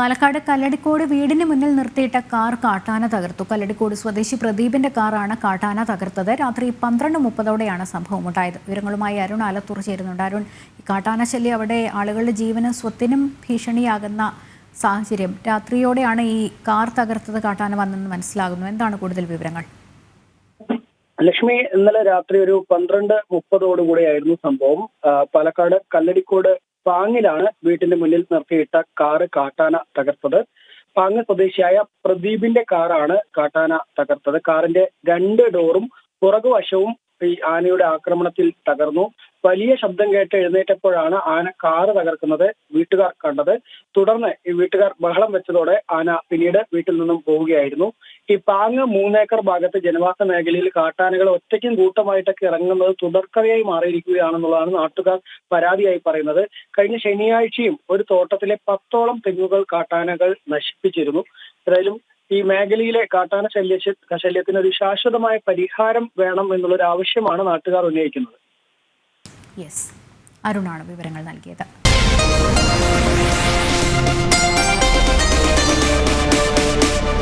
പാലക്കാട് കല്ലടിക്കോട് വീടിന് മുന്നിൽ നിർത്തിയിട്ട കാർ കാട്ടാന തകർത്തു. കല്ലടിക്കോട് സ്വദേശി പ്രദീപിന്റെ കാറാണ് കാട്ടാന തകർത്തത്. രാത്രി പന്ത്രണ്ട് മുപ്പതോടെയാണ് സംഭവം ഉണ്ടായത്. വിവരങ്ങളുമായി അരുൺ ആലത്തൂർ ചേരുന്നുണ്ട്. അരുൺ കാട്ടാന ശല്യം അവിടെ ആളുകളുടെ ജീവനും സ്വത്തിനും ഭീഷണിയാകുന്ന സാഹചര്യം. രാത്രിയോടെയാണ് ഈ കാർ തകർത്തത് കാട്ടാന വന്നെന്ന് മനസ്സിലാകുന്നു. എന്താണ് കൂടുതൽ വിവരങ്ങൾ? ലക്ഷ്മി ഇന്നലെ രാത്രി ഒരു പന്ത്രണ്ട് മുപ്പതോടുകൂടിയായിരുന്നു സംഭവം. പാലക്കാട് കല്ലടിക്കോട് പാങ്ങിലാണ് വീട്ടിന്റെ മുന്നിൽ നിർത്തിയിട്ട കാറ് കാട്ടാന തകർത്തത്. പാങ്ങ് സ്വദേശിയായ പ്രദീപിന്റെ കാറാണ് കാട്ടാന തകർത്തത്. കാറിന്റെ രണ്ട് ഡോറും പുറകുവശവും ഈ ആനയുടെ ആക്രമണത്തിൽ തകർന്നു. വലിയ ശബ്ദം കേട്ട് എഴുന്നേറ്റപ്പോഴാണ് ആന കാറ് തകർക്കുന്നത് വീട്ടുകാർ കണ്ടത്. തുടർന്ന് ഈ വീട്ടുകാർ ബഹളം വെച്ചതോടെ ആന പിന്നീട് വീട്ടിൽ നിന്നും പോവുകയായിരുന്നു. ഈ പാങ്ങ് മൂന്നേക്കർ ഭാഗത്ത് ജനവാസ മേഖലയിൽ കാട്ടാനകൾ ഒറ്റയ്ക്കും കൂട്ടമായിട്ടൊക്കെ ഇറങ്ങുന്നത് തുടർക്കഥയായി മാറിയിരിക്കുകയാണെന്നുള്ളതാണ് നാട്ടുകാർ പരാതിയായി പറയുന്നത്. കഴിഞ്ഞ ശനിയാഴ്ചയും ഒരു തോട്ടത്തിലെ പത്തോളം തെങ്ങുകൾ കാട്ടാനകൾ നശിപ്പിച്ചിരുന്നു. ഏതായാലും ഈ മേഖലയിലെ കാട്ടാന ശല്യ ശല്യത്തിന് ഒരു ശാശ്വതമായ പരിഹാരം വേണം എന്നുള്ളൊരു ആവശ്യമാണ് നാട്ടുകാർ ഉന്നയിക്കുന്നത്. യെസ്. അരുണാണ് വിവരങ്ങൾ നൽകിയത്.